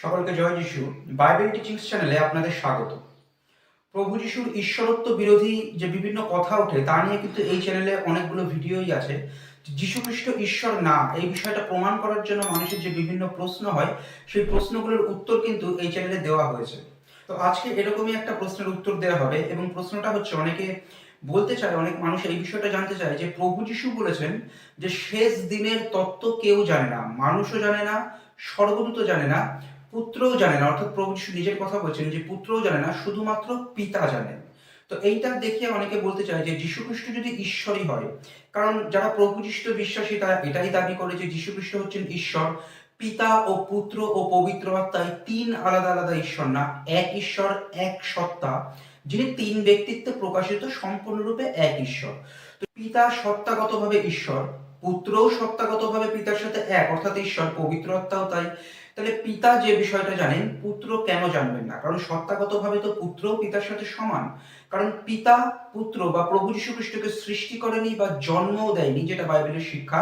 সকলকে জয় যিশু। Bible teachings চ্যানেলে আপনাদের স্বাগত। প্রভু যিশুর ঈশ্বরত্ব বিরোধী যে বিভিন্ন কথা ওঠে, তা নিয়ে কিন্তু এই চ্যানেলে অনেকগুলো ভিডিওই আছে। যিশু খ্রিস্ট ঈশ্বর না, এই বিষয়টা প্রমাণ করার জন্য মানুষের যে বিভিন্ন প্রশ্ন হয়, সেই প্রশ্নগুলোর উত্তর কিন্তু এই চ্যানেলে দেওয়া হয়েছে। তো আজকে এরকমই একটা প্রশ্নের উত্তর দেওয়া হবে এবং প্রশ্নটা হচ্ছে, অনেকে বলতে চায়, অনেক মানুষ এই বিষয়টা জানতে চায় যে প্রভু যিশু বলেছেন যে শেষ দিনের তত্ত্ব কেউ জানে না, মানুষও জানে না স্বর্গদূত জানে না। পুত্রও জানে না, অর্থাৎ প্রভু যিশু নিজের কথা বলছেন যে পুত্রও জানে না, শুধুমাত্র পিতা জানেন। তো এইটা দেখে অনেকে বলতে চায় যে যীশু খ্রিস্ট যদি ঈশ্বরই হয়, কারণ যারা প্রভু যিশু বিশ্বাসী, তারা এটাই দাবি করে যে যীশু খ্রিস্ট হচ্ছেন ঈশ্বর। পিতা ও পুত্র ও পবিত্র আত্মায় তিন আলাদা আলাদা ঈশ্বর না, এক ঈশ্বর, এক সত্তা, যিনি তিন ব্যক্তিত্বে প্রকাশিত সম্পূর্ণরূপে এক ঈশ্বর। তো পিতা সত্তাগতভাবে ঈশ্বর, পুত্রও সত্তাগতভাবে পিতার সাথে এক, অর্থাৎ ঈশ্বর পবিত্র আত্মাও তাই। তাহলে পিতা যে বিষয়টা জানেন, পুত্র কেন জানবেন না? কারণ সত্তাগতভাবে তো পুত্রও পিতার সাথে সমান। কারণ পিতা, পুত্র বা প্রভু যীশু খ্রিস্টকে সৃষ্টি করেনি বা জন্মও দেয়নি, যেটা বাইবেলের শিক্ষা।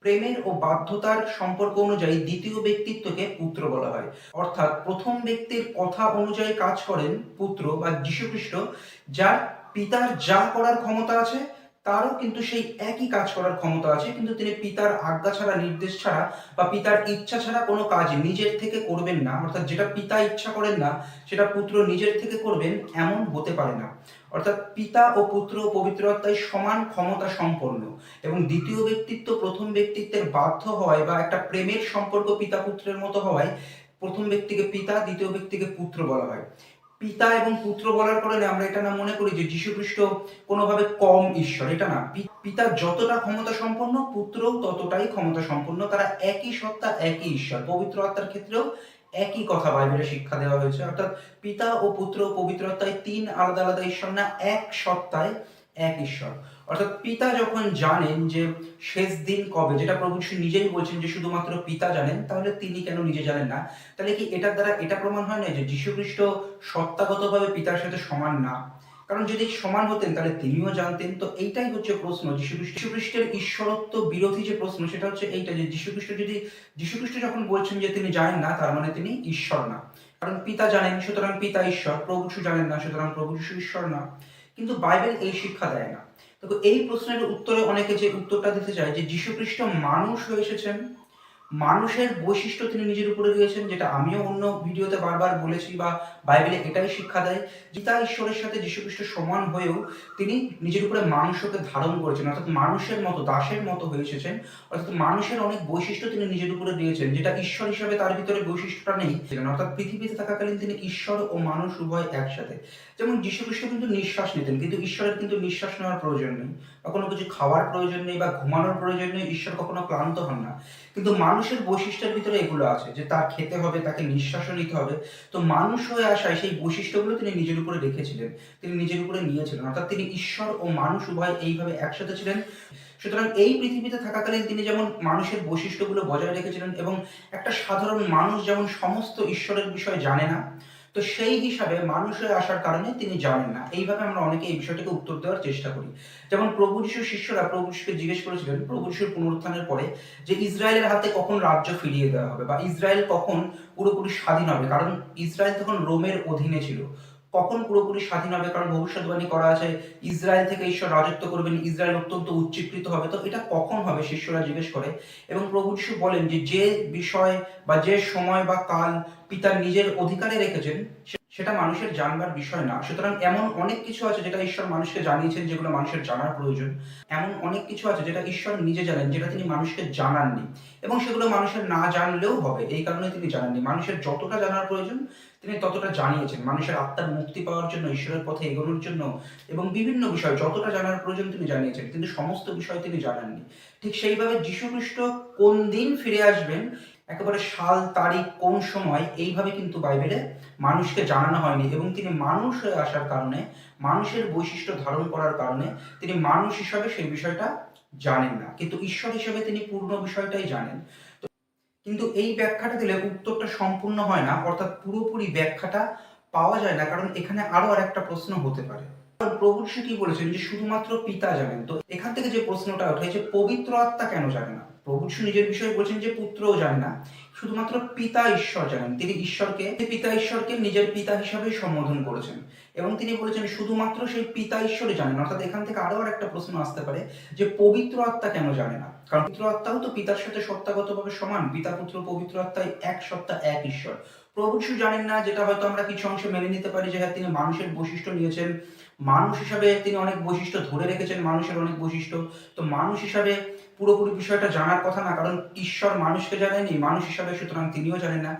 প্রেমের ও বাধ্যতার সম্পর্ক অনুযায়ী দ্বিতীয় ব্যক্তিত্বকে পুত্র বলা হয়। অর্থাৎ প্রথম ব্যক্তির কথা অনুযায়ী কাজ করেন পুত্র বা যীশু খ্রিস্ট, যার পিতার যা করার ক্ষমতা আছে তারও কিন্তু সেই একই কাজ করার ক্ষমতা আছে, কিন্তু তিনি পিতার আজ্ঞা ছাড়া, নির্দেশ ছাড়া বা পিতার ইচ্ছা ছাড়া কোনো কাজ নিজের থেকে করবেন না। অর্থাৎ যেটা পিতা ইচ্ছা করেন না, সেটা পুত্র নিজের থেকে করবেন এমন হতে পারে না। অর্থাৎ পিতা ও পুত্র ও পবিত্র আত্মায় সমান ক্ষমতা সম্পন্ন এবং দ্বিতীয় ব্যক্তিত্ব প্রথম ব্যক্তিত্বের বাধ্য হওয়ায় বা একটা প্রেমের সম্পর্ক পিতা পুত্রের মতো হওয়ায় প্রথম ব্যক্তিকে পিতা, দ্বিতীয় ব্যক্তিকে পুত্র বলা হয়। পিতা এবং পুত্র বলার কারণে আমরা এটা না মনে করি যে যীশু খ্রিস্ট কোনোভাবে কম ঈশ্বর, এটা না। পিতা যতটা ক্ষমতা সম্পন্ন, পুত্র ততটাই ক্ষমতা সম্পন্ন, তারা একই সত্তা, একই ঈশ্বর। পবিত্র আত্মার ক্ষেত্রেও একই কথা বাইবেলে শিক্ষা দেওয়া হয়েছে। অর্থাৎ পিতা ও পুত্র পবিত্র আত্মায় তিন আলাদা আলাদা ঈশ্বর না, এক সত্তায় এক ঈশ্বর। অর্থাৎ পিতা যখন জানেন যে শেষ দিন কবে, যেটা প্রভু শ্রী নিজেই বলছেন যে শুধুমাত্র পিতা জানেন, তাহলে তিনি কেন নিজে জানেন না? তাহলে কি এটার দ্বারা এটা প্রমাণ হয় না যে যীশু খ্রিস্ট সত্তাগতভাবে পিতার সাথে সমান না? কারণ যদি সমান হতেন, তাহলে তিনিও জানতেন। তো এইটাই হচ্ছে প্রশ্ন, যীশু খ্রিস্ট ঈশ্বরত্ব বিরোধী যে প্রশ্ন, সেটা হচ্ছে এইটা যে যীশু খ্রিস্ট যদি যীশু খ্রিস্ট যখন বলছেন যে তিনি জানেন না, তার মানে তিনি ঈশ্বর না। কারণ পিতা জানেন, সুতরাং পিতা ঈশ্বর, প্রভু জানেন না, সুতরাং প্রভু ঈশ্বর না। কিন্তু বাইবেল এই শিক্ষা দেয় না। তো এই প্রশ্নের উত্তরে অনেকে যে উত্তরটা দিতে চায় যে যীশু খ্রিস্ট মানুষ হয়ে এসেছেন মানুষের বৈশিষ্ট্য তিনি নিজের উপরে দিয়েছেন, যেটা আমিও অন্য ভিডিওতে বারবার বলেছি বা বাইবেলে এটাই শিক্ষা দেয় গীতা ঈশ্বরের সাথে যীশুখ্রিস্ট সমান হয়েও তিনি নিজের উপরে মাংসকে ধারণ করেছেন, অর্থাৎ মানুষের মতো, দাসের মতো হয়ে এসেছেন, অর্থাৎ মানুষের অনেক বৈশিষ্ট্য তিনি নিজের উপরে দিয়েছেন, যেটা ঈশ্বর হিসাবে তার ভিতরে বৈশিষ্ট্যটা নেই। অর্থাৎ পৃথিবীতে থাকাকালীন তিনি ঈশ্বর ও মানুষ উভয় একসাথে। যেমন যীশুখ্রিস্ট কিন্তু নিঃশ্বাস নিতেন, কিন্তু ঈশ্বরের কিন্তু নিঃশ্বাস নেওয়ার প্রয়োজন নেই, বা কোনো কিছু খাওয়ার প্রয়োজন নেই বা ঘুমানোর প্রয়োজন নেই, ঈশ্বর কখনো ক্লান্ত হন না। কিন্তু মানুষের বৈশিষ্ট্যের ভিতরে এগুলো আছে, যে তার খেতে হবে, তাকে নিঃশ্বাসও নিতে হবে। তো মানুষ হয়ে আসায় সেই বৈশিষ্ট্যগুলো তিনি নিজের উপরে রেখেছিলেন, তিনি নিজের উপরে নিয়েছিলেন। অর্থাৎ তিনি ঈশ্বর ও মানুষ উভয় এইভাবে একসাথে ছিলেন। সুতরাং এই পৃথিবীতে থাকাকালীন তিনি যেমন মানুষের বৈশিষ্ট্যগুলো বজায় রেখেছিলেন এবং একটা সাধারণ মানুষ যেমন সমস্ত ঈশ্বরের বিষয় জানে না তো সেই হিসাবে মানুষ হয়ে আসার কারণে তিনি জানেন না। এইভাবে আমরা অনেকে এই বিষয়টিকে উত্তর দেওয়ার চেষ্টা করি। যেমন প্রভু যিশুর শিষ্যরা প্রভু যিশুকে জিজ্ঞেস করেছিলেন, প্রভু যিশুর পুনরুত্থানের পরে যে ইসরায়েলের হাতে কখন রাজ্য ফিরিয়ে দেওয়া হবে বা ইসরায়েল কখন পুরোপুরি স্বাধীন হবে? কারণ ইসরায়েল তখন রোমের অধীনে ছিল। কখন পুরোপুরি স্বাধীন হবে? কারণ ভবিষ্যৎবাণী করা আছে, ইসরায়েল থেকে ঈশ্বর রাজত্ব করবেন, ইসরায়েল অত্যন্ত উচ্চীকৃত হবে। তো এটা কখন হবে? শিষ্যরা জিজ্ঞেস করে। এবং প্রভু যিশু বলেন যে যে বিষয় বা যে সময় বা কাল পিতা নিজের অধিকারে রেখেছেন, সে- সেটা মানুষের জানবার বিষয় না। সুতরাং এমন অনেক কিছু আছে যেটা ঈশ্বর মানুষকে জানিয়েছেন, যেগুলো মানুষের জানার প্রয়োজন। এমন অনেক কিছু আছে যেটা ঈশ্বর নিজে জানেন, যেটা তিনি মানুষকে জানাননি। এবং সেগুলো মানুষের না জানলেও হবে, এই কারণে তিনি জানাননি। মানুষের যতটা জানার প্রয়োজন, তিনি ততটা জানিয়েছেন। মানুষের আত্মার মুক্তি পাওয়ার জন্য, ঈশ্বরের পথে এগোনোর জন্য এবং বিভিন্ন বিষয়, যতটা জানার প্রয়োজন তিনি জানিয়েছেন, কিন্তু সমস্ত বিষয় তিনি জানাননি। ঠিক সেইভাবে যীশুখ্রিস্ট কোন দিন ফিরে আসবেন একেবারে সাল, তারিখ, কোন সময়, এইভাবে কিন্তু বাইবেলে মানুষকে জানানো হয়নি এবং তিনি মানুষ হয়ে আসার কারণে, মানুষের বৈশিষ্ট্য ধারণ করার কারণে তিনি মানুষ হিসাবে সেই বিষয়টা জানেন না। কিন্তু ঈশ্বর হিসেবে তিনি পূর্ণ বিষয়টাই জানেন। কিন্তু এই ব্যাখ্যাটা দিলে উত্তরটা সম্পূর্ণ হয় না, অর্থাৎ পুরোপুরি ব্যাখ্যাটা পাওয়া যায় না, কারণ এখানে আরও আর একটা প্রশ্ন হতে পারে। প্রভু কি বলেছেন যে শুধুমাত্র পিতা জানেন। তো এখান থেকে যে প্রশ্নটা ওঠে যে পবিত্র আত্মা কেন জানে না? প্রভু নিজের বিষয়ে বলছেন যে পুত্রও জানে না। শুধুমাত্র পিতা ঈশ্বর জানেন। তিনি ঈশ্বরকে পিতা ঈশ্বরকে নিজের পিতা হিসাবে সম্বোধন করেছেন। এবং তিনি বলেছেন, শুধুমাত্র সেই পিতা ঈশ্বরই জানেন অর্থাৎ এখান থেকে আরও আর একটা প্রশ্ন আসতে পারে যে পবিত্র আত্মা কেন জানে না? কারণ পবিত্র আত্মাও তো পিতার সাথে সত্তাগতভাবে সমান। পিতা, পুত্র, পবিত্র আত্মাই এক সত্তা, এক ঈশ্বর। প্রভু জানেন না, যেটা হয়তো আমরা কিছু অংশে মেনে নিতে পারি যে তিনি মানুষের বৈশিষ্ট্য নিয়েছেন। মানুষ হিসাবে তিনি অনেক বৈশিষ্ট্য ধরে রেখেছেন, মানুষের অনেক বৈশিষ্ট্য। তো মানুষ হিসাবে পুরোপুরি বিষয়টা জানার কথা না, কারণ ঈশ্বর মানুষকে জানেনি মানুষ হিসাবে সুতরাং তিনিও জানেন না।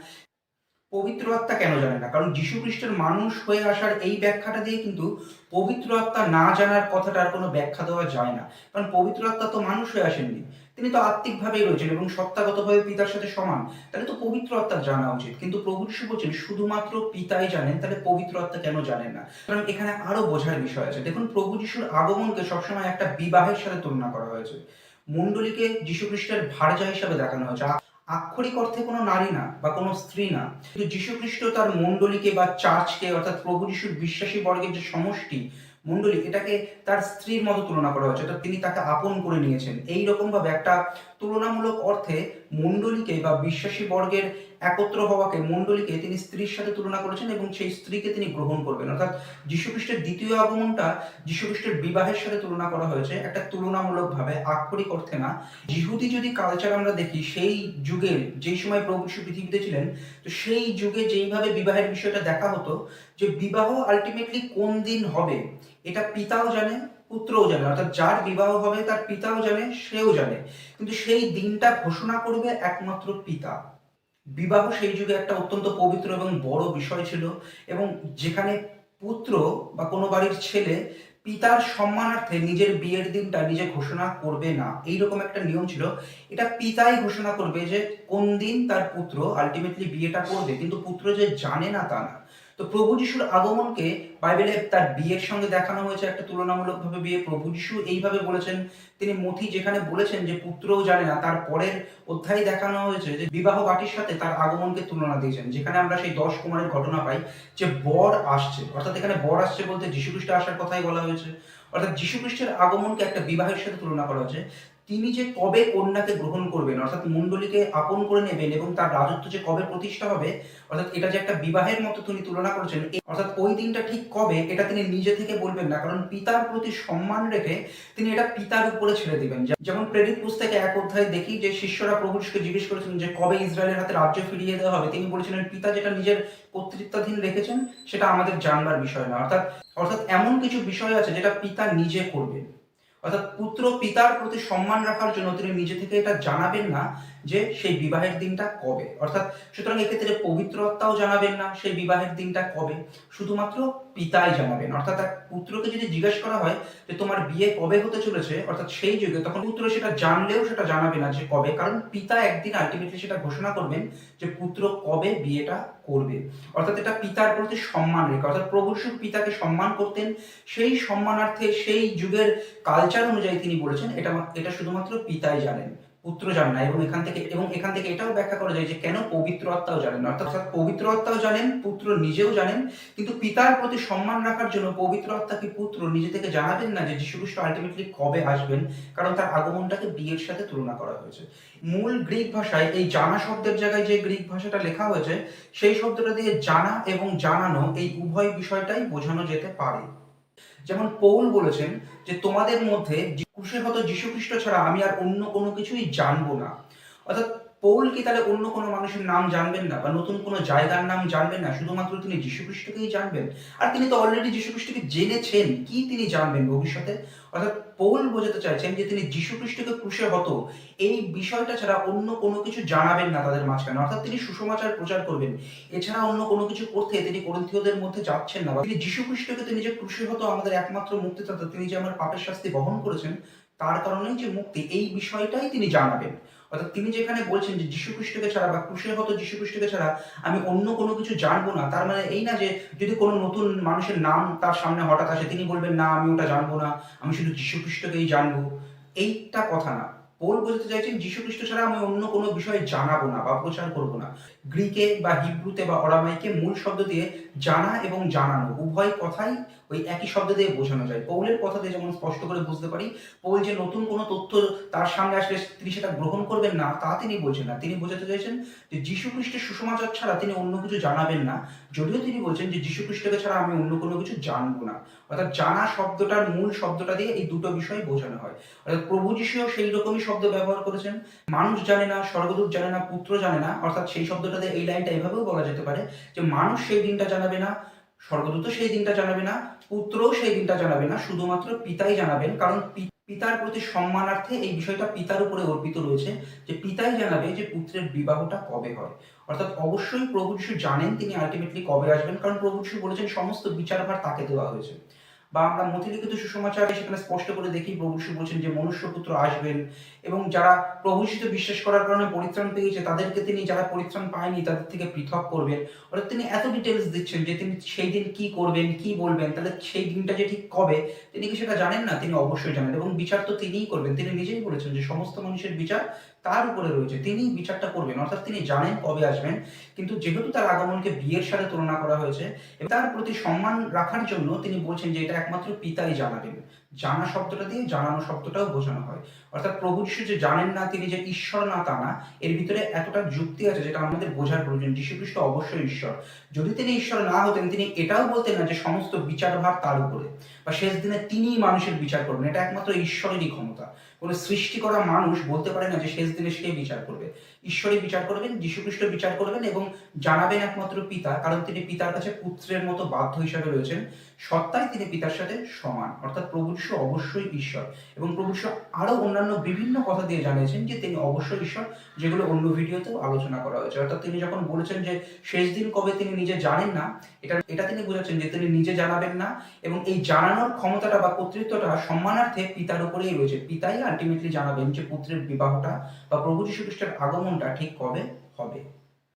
পবিত্র আত্মা কেন জানে না? কারণ যীশু খ্রিস্টের মানুষ হয়ে আসার এই ব্যাখ্যাটা দিয়ে কিন্তু পবিত্র আত্মা না জানার কথাটার কোনো ব্যাখ্যা দেওয়া যায় না। কারণ পবিত্র আত্মা তো মানুষ হয়ে আসেননি। তিনি তো আত্মিকভাবেই রয়েছেন এবং সত্তাগতভাবে পিতার সাথে সমান। তাহলে তো পবিত্র আত্মার জানা উচিত। কিন্তু প্রভু যিশু বলছেন, শুধুমাত্র পিতাই জানেন, তাহলে পবিত্র আত্মা কেন জানেন না? কারণ এখানে আরও বোঝার বিষয় আছে। দেখুন, প্রভু যিশুর আগমনকে সবসময় একটা বিবাহের সাথে তুলনা করা হয়েছে। মণ্ডলীকে যীশু খ্রিস্টের ভারজা হিসাবে দেখানো হয়েছে। আক্ষরিক অর্থে কোনো নারী না বা কোনো স্ত্রী না। কিন্তু যীশু খ্রিস্ট তার মণ্ডলীকে বা চার্চকে অর্থাৎ প্রভু যিশুর বিশ্বাসী বর্গের যে সমষ্টি মণ্ডলী, এটাকে তার স্ত্রীর মতো তুলনা করা হয়েছে, অর্থাৎ তিনি তাকে আপন করে নিয়েছেন। এই রকম ভাবে একটা তুলনামূলক অর্থে মণ্ডলীকে বা বিশ্বাসী বর্গের একত্র হওয়াকে, মণ্ডলীকে তিনি স্ত্রীর সাথে তুলনা করেছেন এবং সেই স্ত্রীকে তিনি গ্রহণ করবেন। অর্থাৎ যীশু খ্রিস্টের দ্বিতীয় আগমনটা যীশু খ্রিস্টের বিবাহের সাথে তুলনা করা হয়েছে একটা তুলনামূলক ভাবে আক্ষরিক অর্থে না। যিহুদি যদি কালচার আমরা দেখি, সেই যুগের যেই সময় প্রভু পৃথিবীতে ছিলেন, তো সেই যুগে যেইভাবে বিবাহের বিষয়টা দেখা হতো, যে বিবাহ আলটিমেটলি কোন দিন হবে, এটা পিতাও জানে, পুত্রও জানে। অর্থাৎ যার বিবাহ হবে, তার পিতাও জানে, সেও জানে। কিন্তু সেই দিনটা ঘোষণা করবে একমাত্র পিতা। বিবাহ সেই যুগে একটা অত্যন্ত পবিত্র এবং বড় বিষয় ছিল এবং যেখানে পুত্র বা কোনো বাড়ির ছেলে পিতার সম্মানার্থে নিজের বিয়ের দিনটা নিজে ঘোষণা করবে না। এইরকম একটা নিয়ম ছিল। এটা পিতাই ঘোষণা করবে যে কোন দিন তার পুত্র আলটিমেটলি বিয়েটা করবে। কিন্তু পুত্র যে জানে না তা না। তো প্রভু যিশুর আগমনকে বাইবেলে তার বিয়ের সঙ্গে দেখানো হয়েছে, একটা তুলনামূলকভাবে বিয়ে প্রভু যিশু এইভাবে বলেছেন। তিনি মথি যেখানে বলেছেন যে পুত্রও জানে না, তার পরের অধ্যায়ে দেখানো হয়েছে যে বিবাহ বাটির সাথে তার আগমনকে তুলনা দিয়েছেন, যেখানে আমরা সেই দশ কুমারের ঘটনা পাই যে বর আসছে। অর্থাৎ এখানে বর আসছে বলতে যীশু খ্রিস্ট আসার কথাই বলা হয়েছে। অর্থাৎ যীশু খ্রিস্টের আগমনকে একটা বিবাহের সাথে তুলনা করা হয়েছে। তিনি যে কবে কন্যাকে গ্রহণ করবেন, অর্থাৎ মণ্ডলীকে আপন করে নেবেন এবং তার রাজত্ব যে কবে প্রতিষ্ঠা হবে, অর্থাৎ এটা যে একটা বিবাহের মতো তিনি তুলনা করেছেন অর্থাৎ ওই দিনটা ঠিক কবে, এটা তিনি নিজে থেকে বলবেন না, কারণ পিতার প্রতি সম্মান রেখে তিনি এটা পিতার উপরে ছেড়ে দিবেন। যেমন প্রেরিত পুস্তকে এক অধ্যায় দেখি যে শিষ্যরা প্রভুকে জিজ্ঞেস করেছিলেন যে, কবে ইসরায়েলের হাতে রাজ্য ফিরিয়ে দেওয়া হবে? তিনি বলেছিলেন, পিতা যেটা নিজের কর্তৃত্বাধীন রেখেছেন, সেটা আমাদের জানবার বিষয় না। অর্থাৎ অর্থাৎ এমন কিছু বিষয় আছে যেটা পিতা নিজে করবেন। অর্থাৎ পুত্র পিতার প্রতি সম্মান রাখার জন্য তিনি নিজে থেকে এটা জানাবেন না যে সেই বিবাহের দিনটা কবে? অর্থাৎ সুতরাং এক্ষেত্রে পবিত্র আত্মাও জানাবেন না সেই বিবাহের দিনটা কবে? শুধুমাত্র পিতাই জানাবেন। অর্থাৎ এক পুত্রকে যদি জিজ্ঞেস করা হয় যে তোমার বিয়ে কবে হতে চলেছে, অর্থাৎ সেই যুগে, তখন পুত্র সেটা জানলেও সেটা জানাবে না যে কবে। কারণ পিতা একদিন আলটিমেটলি সেটা ঘোষণা করবেন যে পুত্র কবে বিয়েটা করবে। অর্থাৎ এটা পিতার প্রতি সম্মান রেখে, অর্থাৎ প্রভু যীশু পিতাকে সম্মান করতেন, সেই সম্মানার্থে সেই যুগের কালচার অনুযায়ী তিনি বলেছেন, এটা এটা শুধুমাত্র পিতাই জানেন। পুত্র জানে না এবং এখান থেকে এবং এখান থেকে এটাও ব্যাখ্যা করা যায় যে কেন পবিত্র আত্মাও জানেন অর্থাৎ পবিত্র আত্মাও জানেন পুত্র নিজেও জানেন কিন্তু পিতার প্রতি সম্মান রাখার জন্য পবিত্র আত্মাকে পুত্র? নিজে থেকে জানাবেন না যে যীশু খ্রিস্ট আলটিমেটলি কবে আসবেন? কারণ তার আগমনটাকে বিয়ের সাথে তুলনা করা হয়েছে। মূল গ্রিক ভাষায় এই জানা শব্দের জায়গায় যে গ্রিক ভাষাটা লেখা হয়েছে সেই শব্দটা দিয়ে জানা এবং জানানো এই উভয় বিষয়টাই বোঝানো যেতে পারে। যেমন পৌল বলেছেন যে তোমাদের মধ্যে ক্রুশে হত যীশু খ্রিস্ট ছাড়া আমি আর অন্য কোনো কিছুই জানব না। অর্থাৎ পৌল কি তাহলে অন্য কোনো মানুষের নাম জানবেন না? বা নতুন কোনো জায়গার নাম জানবেন না? শুধুমাত্র তিনি খ্রিস্টকেই জানবেন? আর তিনি তো অলরেডি খ্রিস্টকে জেনেছেন। কি তিনি জানবেন ভবিষ্যতে? অর্থাৎ পৌল বোঝাতে চাইছেন যে তিনি খ্রিস্টকে ক্রুশে হতো। এই বিষয়টা ছাড়া অন্য কোনো কিছু জানাবেন না তাদের মাঝখানে। অর্থাৎ তিনি সুসমাচার প্রচার করবেন। এছাড়া অন্য কোনো কিছু করতে তিনি করন্থীয়দের মধ্যে যাচ্ছেন না। বা তিনি খ্রিস্টকে তিনি যে ক্রুশে হতো, আমাদের একমাত্র মুক্তিদাতা তিনি যে আমার পাপের শাস্তি বহন করেছেন, তার কারণেই যে মুক্তি, এই বিষয়টাই তিনি জানাবেন। অর্থাৎ তিনি যেখানে বলছেন যে যীশু খ্রিস্টকে ছাড়া বা ক্রুশে হতো যীশু খ্রিস্টকে ছাড়া আমি অন্য কোনো কিছু জানব না, তার মানে এই না যে যদি কোনো নতুন মানুষের নাম তার সামনে হঠাৎ আসে, তিনি বলবেন, না, আমি ওটা জানব না, আমি শুধু যীশু খ্রিস্টকেই জানব। এইটা কথা না। পৌল বোঝাতে চাইছেন যীশু খ্রিস্ট ছাড়া আমি অন্য কোনো বিষয়ে জানাব না বা প্রচার করব না। গ্রিকে বা হিব্রুতে বা অরামাইকে মূল শব্দ দিয়ে জানা এবং জানানো, উভয় কথাই ওই একই শব্দ দিয়ে বোঝানো যায়। পৌলের কথা দিয়ে যেমন স্পষ্ট করে বুঝতে পারি, পৌল যে নতুন কোনো তথ্য তার সামনে আসলে তিনি সেটা গ্রহণ করবেন না, তা তিনি বলছেন না। তিনি বোঝাতে চাইছেন যে যীশু খ্রিস্টের সুসমাচার ছাড়া তিনি অন্য কিছু জানাবেন না। যদিও তিনি বলছেন যে যীশু খ্রিস্টকে ছাড়া আমি অন্য কোনো কিছু জানব না। অর্থাৎ জানা শব্দটার মূল শব্দটা দিয়ে এই দুটো বিষয় বোঝানো হয়। অর্থাৎ প্রভু যিশুও সেই রকমই শব্দ ব্যবহার করেছেন। মানুষ জানে না, স্বর্গদূত জানে না, পুত্র জানে না, অর্থাৎ সেই শব্দটাতে এই লাইনটা এভাবেও বলা যেতে পারে যে মানুষ সেই দিনটা জানাবে না স্বর্গদূত সেই দিনটা জানাবে না, পুত্রও সেই দিনটা জানাবে না, শুধুমাত্র পিতাই জানাবেন, কারণ পিতার প্রতি সম্মানার্থে এই বিষয়টা পিতার উপরে অর্পিত রয়েছে যে পিতাই জানাবে যে পুত্রের বিবাহটা কবে হয়। অর্থাৎ অবশ্যই প্রভু যিশু জানেন তিনি আলটিমেটলি কবে আসবেন, কারণ প্রভু যিশু বলেছেন সমস্ত বিচারভার তাকে দেওয়া হয়েছে। বা আমরা মতিলিখিত সুসমাচারে সেখানে স্পষ্ট করে দেখি, প্রভু যিশু বলছেন যে মনুষ্যপুত্র আসবেন এবং যারা প্রভু যিশুতে বিশ্বাস করার কারণে পরিত্রাণ পেয়েছে তাদেরকে তিনি যারা পরিত্রাণ পায়নি তাদের থেকে পৃথক করবেন। অর্থাৎ তিনি এত ডিটেলস দিচ্ছেন যে তিনি সেই দিন কি করবেন, কি বলবেন, তাহলে সেই দিনটা যে ঠিক কবে, তিনি কি সেটা জানেন না? তিনি অবশ্যই জানেন এবং বিচার তো তিনিই করবেন। তিনি নিজেই বলেছেন যে সমস্ত মানুষের বিচার তার উপরে রয়েছে, তিনিই বিচারটা করবেন। অর্থাৎ তিনি জানেন কবে আসবেন, কিন্তু যেহেতু তার আগমনকে বিয়ের সাথে তুলনা করা হয়েছে তার প্রতি সম্মান রাখার জন্য তিনি বলছেন যে এটা একমাত্র পিতাই জানাবেন জানা শব্দটা দিয়ে জানানো শব্দটাও বোঝানো হয়। অর্থাৎ প্রভু যিশু যে জানেন না, তিনি যে ঈশ্বর না তা না, এর ভিতরে এতটা যুক্তি আছে যেটা আমাদের বোঝার প্রয়োজন। যীশু খ্রিস্ট অবশ্যই ঈশ্বর। যদি তিনি ঈশ্বর না হতেন, তিনি এটাও বলতেন না যে সমস্ত বিচারভার তার উপরে। বা শেষ দিনে তিনিই মানুষের বিচার করবেন। এটা একমাত্র ঈশ্বরেরই ক্ষমতা। কোনো সৃষ্টি করা মানুষ বলতে পারে না যে শেষ দিনে সে বিচার করবে। ঈশ্বরই বিচার করবেন, যীশুখ্রিস্ট বিচার করবেন এবং জানাবেন একমাত্র পিতা, কারণ তিনি পিতার কাছে পুত্রের মতো বাধ্য হিসাবে রয়েছেন। সত্তায় তিনি পিতার সাথে সমান। অর্থাৎ প্রভু যীশু অবশ্যই ঈশ্বর এবং প্রভু যীশু আরও অন্যান্য বিভিন্ন কথা দিয়ে জানিয়েছেন যে তিনি অবশ্যই ঈশ্বর, যেগুলো অন্য ভিডিওতেও আলোচনা করা হয়েছে। অর্থাৎ তিনি যখন বলেছেন যে শেষ দিন কবে তিনি নিজে জানেন না, এটা এটা তিনি বোঝাচ্ছেন যে তিনি নিজে জানাবেন না এবং এই জানানোর ক্ষমতাটা বা কর্তৃত্বটা সম্মানার্থে পিতার উপরেই রয়েছে। পিতাই আলটিমেটলি জানাবেন যে পুত্রের বিবাহটা বা প্রভু যীশু খ্রিস্টের আগমনটা ঠিক কবে হবে।